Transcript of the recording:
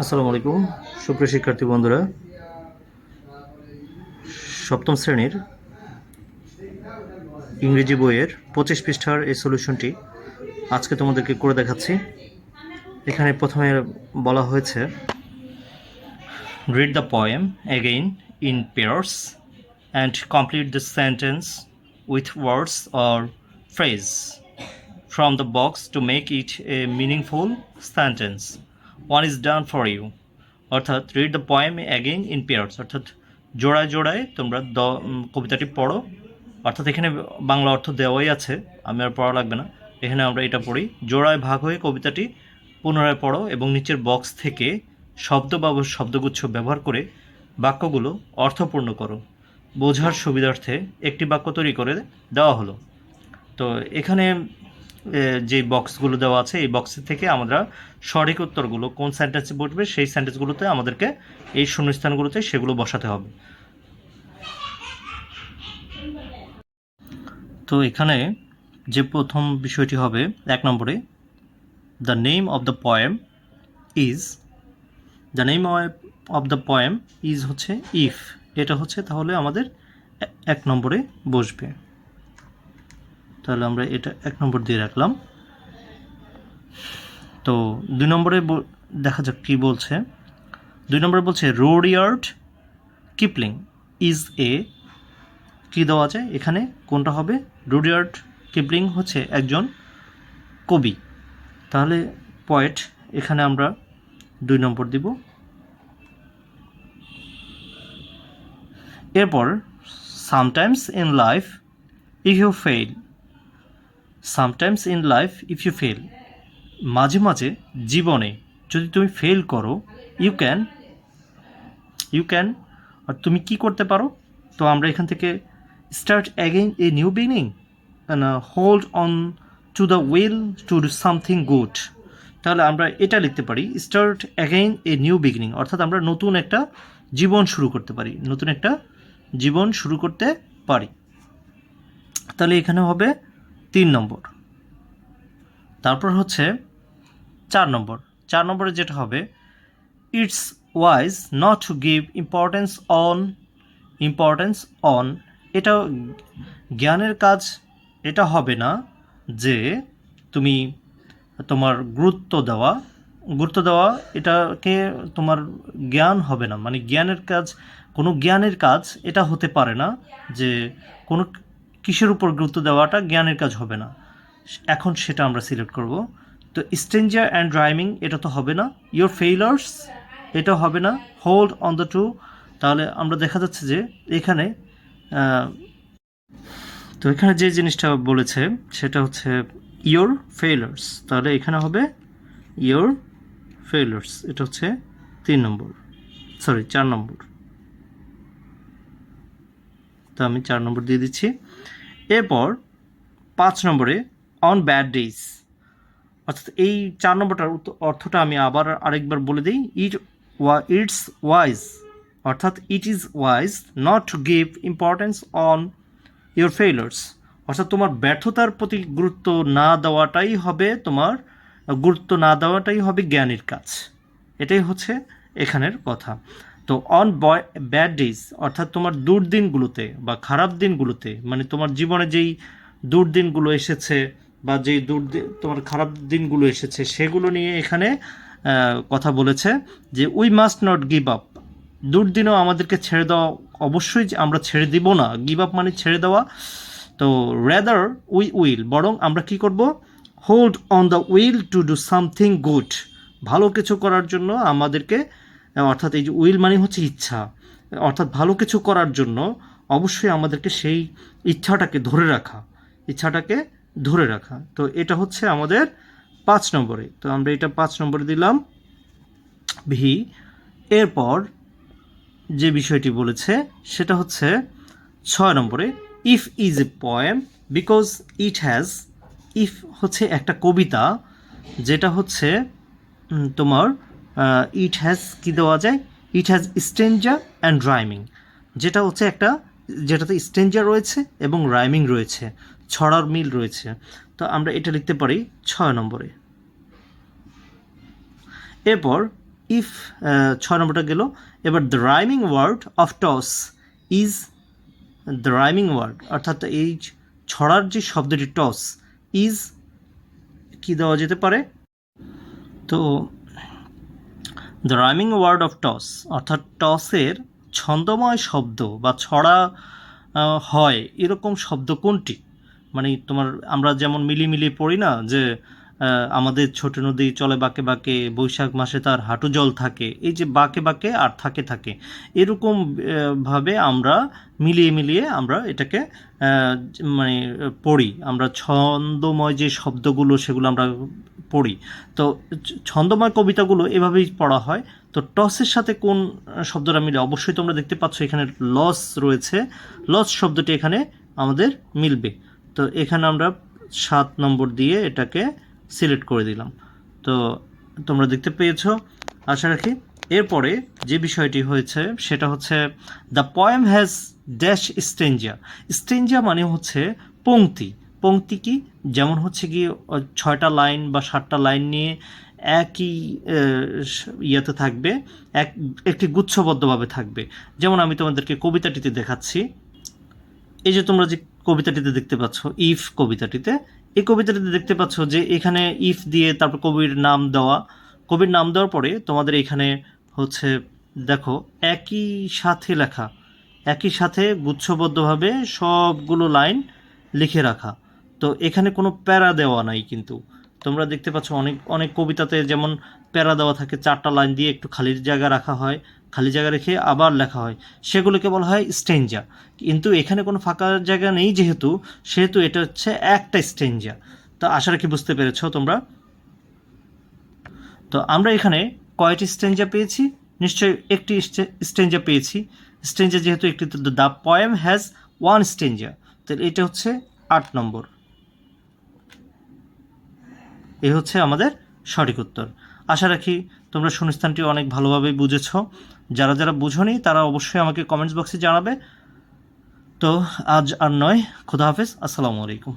আসসালামু আলাইকুম সুপ্রিয় শিক্ষার্থী বন্ধুরা, সপ্তম শ্রেণির ইংরেজি বইয়ের পঁচিশ পৃষ্ঠার এই সলিউশনটি আজকে তোমাদেরকে করে দেখাচ্ছি এখানে প্রথমে বলা হয়েছে read the poem again in pairs and complete the sentence with words or phrase from the box to make it a meaningful sentence. One is done for you. অর্থাৎ read the poem again in pairs অর্থাৎ জোড়ায় জোড়ায় তোমরা দ কবিতাটি পড়ো। অর্থাৎ এখানে বাংলা অর্থ দেওয়াই আছে। আমি আর পড়া লাগবে না। এখানে আমরা এটা পড়ি। জোড়ায় ভাগ হয়ে কবিতাটি পুনরায় পড়ো এবং নিচের বক্স থেকে শব্দ বা শব্দগুচ্ছ ব্যবহার করে বাক্যগুলো অর্থপূর্ণ করো। বোঝার সুবিধার্থে একটি বাক্য তৈরি করে দেওয়া হলো। তো এখানে যে বক্সগুলো দেওয়া আছে, এই বক্সের থেকে আমরা সঠিক উত্তরগুলো কোন সেন্টেন্সে বসবে, সেই সেন্টেন্সগুলোতে আমাদেরকে এই শূন্যস্থানগুলোতে সেগুলো বসাতে হবে। তো এখানে যে প্রথম বিষয়টি হবে, এক নম্বরে the name of the poem is the name of the poem is হচ্ছে ইফ এটা হচ্ছে তাহলে আমাদের এক নম্বরে বসবে। তাহলে আমরা এটা এক নম্বর দিয়ে রাখলাম। তো দুই নম্বরে দেখা যাক কী বলছে। দুই নম্বরে বলছে রোডিয়ার্ড কিপলিং ইজ এ কী দেওয়া যায় এখানে? কোনটা হবে? রোডিয়ার্ড কিপলিং হচ্ছে একজন কবি। তাহলে পয়েট এখানে আমরা দুই নম্বর দিব। এরপর, sometimes in life, if you fail sometimes in life if you fail মাঝে মাঝে জীবনে যদি তুমি ফেল করো ইউ ক্যান ইউ ক্যান আর তুমি কি করতে পারো? তো আমরা এখান থেকে start again a new beginning hold on to the will to do something good তাহলে আমরা এটা লিখতে পারি start again a new beginning অর্থাৎ আমরা নতুন একটা জীবন শুরু করতে পারি, নতুন একটা জীবন শুরু করতে পারি। তাহলে এখানে হবে তিন নম্বর। তারপর হচ্ছে চার নম্বর। চার নম্বরে যেটা হবে it's wise not to give importance on importance on এটা জ্ঞানের কাজ, এটা হবে না যে তুমি তোমার গুরুত্ব দেওয়া গুরুত্ব দেওয়া এটাকে তোমার জ্ঞান হবে না। মানে জ্ঞানের কাজ, কোনো জ্ঞানের কাজ এটা হতে পারে না যে কোনো কিসের উপর গুরুত্ব দেওয়াটা জ্ঞানের কাজ হবে না। এখন সেটা আমরা সিলেক্ট করব। তো স্ট্রেঞ্জার অ্যান্ড ড্রাইভিং এটা তো হবে না। ইয়োর ফেইলার্স এটা হবে না। হোল্ড অন দ্য টু তাহলে আমরা দেখা যাচ্ছে যে এখানে তো এখানে যে জিনিসটা বলেছে, সেটা হচ্ছে ইয়োর ফেইলার্স তাহলে এখানে হবে ইয়োর ফেইলার্স এটা হচ্ছে তিন নম্বর সরি চার নম্বর। তো আমি চার নম্বর দিয়ে দিচ্ছি। এরপর পাঁচ নম্বরে অন ব্যাড ডেজ অর্থাৎ এই চার নম্বরটার অর্থটা আমি আবার আরেকবার বলে দিই। ইট ওয়া ইটস ওয়াইজ অর্থাৎ it is wise not to give importance on your failures অর্থাৎ তোমার ব্যর্থতার প্রতি গুরুত্ব না দেওয়াটাই হবে তোমার, গুরুত্ব না দেওয়াটাই হবে জ্ঞানের কাজ। এটাই হচ্ছে এখানের কথা। তো অন বয় ব্যাড ডেজ অর্থাৎ তোমার দুর্দিনগুলোতে বা খারাপ দিনগুলোতে মানে তোমার জীবনে যেই দুর্দিনগুলো এসেছে বা যেই দুর্দিন তোমার খারাপ দিনগুলো এসেছে, সেগুলো নিয়ে এখানে কথা বলেছে যে we must not give up দুর্দিনও আমাদেরকে ছেড়ে দেওয়া অবশ্যই আমরা ছেড়ে দিব না। গিভ আপ মানে ছেড়ে দেওয়া। তো রেদার উই উইল বরং আমরা কি করব? Hold on the will to do something good ভালো কিছু করার জন্য আমাদেরকে অর্থাৎ এই যে উইল মানে হচ্ছে ইচ্ছা। অর্থাৎ ভালো কিছু করার জন্য অবশ্যই আমাদেরকে সেই ইচ্ছাটাকে ধরে রাখা, ইচ্ছাটাকে ধরে রাখা। তো এটা হচ্ছে আমাদের পাঁচ নম্বরে। তো আমরা এটা পাঁচ নম্বরে দিলাম ভি। এরপর যে বিষয়টি বলেছে, সেটা হচ্ছে ছয় নম্বরে if is a poem because it has if হচ্ছে একটা কবিতা, যেটা হচ্ছে তোমার ইট হ্যাজ কি দেওয়া যায়? It has stanza and rhyming যেটা হচ্ছে একটা, যেটাতে স্টেঞ্জার রয়েছে এবং রাইমিং রয়েছে, ছড়ার মিল রয়েছে। তো আমরা এটা লিখতে পারি ছয় নম্বরে। এরপর ইফ ছয় নম্বরটা গেল। এবার the rhyming word of toss is the rhyming word অর্থাৎ এই ছড়ার যে শব্দটি টস ইজ কি দেওয়া যেতে পারে? তো the rhyming word of toss অর্থাৎ টসের ছন্দময় শব্দ বা ছড়া হয় এরকম শব্দ কোনটি? মানে তোমার আমরা যেমন মিলি মিলি পড়ি না যে আমাদের ছোট নদী চলে বাঁকে বাঁকে, বৈশাখ মাসে তার হাঁটু জল থাকে, এই যে বাঁকে বাঁকে আর থাকে থাকে, এরকম ভাবে আমরা মিলিয়ে মিলিয়ে আমরা এটাকে মানে পড়ি। আমরা ছন্দময় যে শব্দগুলো সেগুলো আমরা পড়ি। তো ছন্দময় কবিতাগুলো এভাবেই পড়া হয়। তো টসের সাথে কোন শব্দটা মিলে? অবশ্যই তোমরা দেখতে পাচ্ছ এখানে লস রয়েছে। লস শব্দটি এখানে আমাদের মিলবে। তো এখানে আমরা সাত নম্বর দিয়ে এটাকে সিলেক্ট করে দিলাম। তো তোমরা দেখতে পেয়েছ। আশা রাখি এরপরে যে বিষয়টি হয়েছে, সেটা হচ্ছে the poem has dash stanza stanza মানে হচ্ছে পংক্তি। পংক্তি কি? যেমন হচ্ছে কি ছয়টা লাইন বা সাতটা লাইন নিয়ে একই ইয়েতে থাকবে, এক, একটি গুচ্ছবদ্ধভাবে থাকবে। যেমন আমি তোমাদেরকে কবিতাটিতে দেখাচ্ছি। এই যে তোমরা যে কবিতাটিতে দেখতে পাচ্ছ, ইফ কবিতাটিতে, এই কবিতাটিতে দেখতে পাচ্ছ যে এখানে ইফ দিয়ে তারপর কবির নাম দেওয়া। কবির নাম দেওয়ার পরে তোমাদের এখানে হচ্ছে, দেখো, একই সাথে লেখা, একই সাথে গুচ্ছবদ্ধভাবে সবগুলো লাইন লিখে রাখা। তো এখানে কোনো প্যারা দেওয়া নাই কিন্তু। তোমরা দেখতে পাচ্ছ অনেক অনেক কবিতাতে যেমন প্যারা দেওয়া থাকে, চারটা লাইন দিয়ে একটু খালির জায়গা রাখা হয়, খালি জায়গা রেখে আবার লেখা হয়। সেগুলোকে বলা হয় স্টেঞ্জা কিন্তু এখানে কোনো ফাঁকা জায়গা নেই যেহেতু, সেহেতু এটা হচ্ছে একটা স্টেঞ্জা তো আশা রাখি বুঝতে পেরেছ তোমরা। তো আমরা এখানে কয়টি স্টেঞ্জা পেয়েছি? নিশ্চয়ই একটি স্টেঞ্জা পেয়েছি। স্টেঞ্জা যেহেতু একটি the poem has one stanza তাহলে এটা হচ্ছে আট নম্বর। এ হচ্ছে আমাদের সঠিক উত্তর। আশা রাখি তোমরা শূন্যস্থানটি অনেক ভালোভাবেই বুঝেছ। যারা যারা বুঝোনি, তারা অবশ্যই আমাকে কমেন্টস বক্সে জানাবে। তো আজ আর নয়। খুদা হাফিজ। আসসালামু আলাইকুম।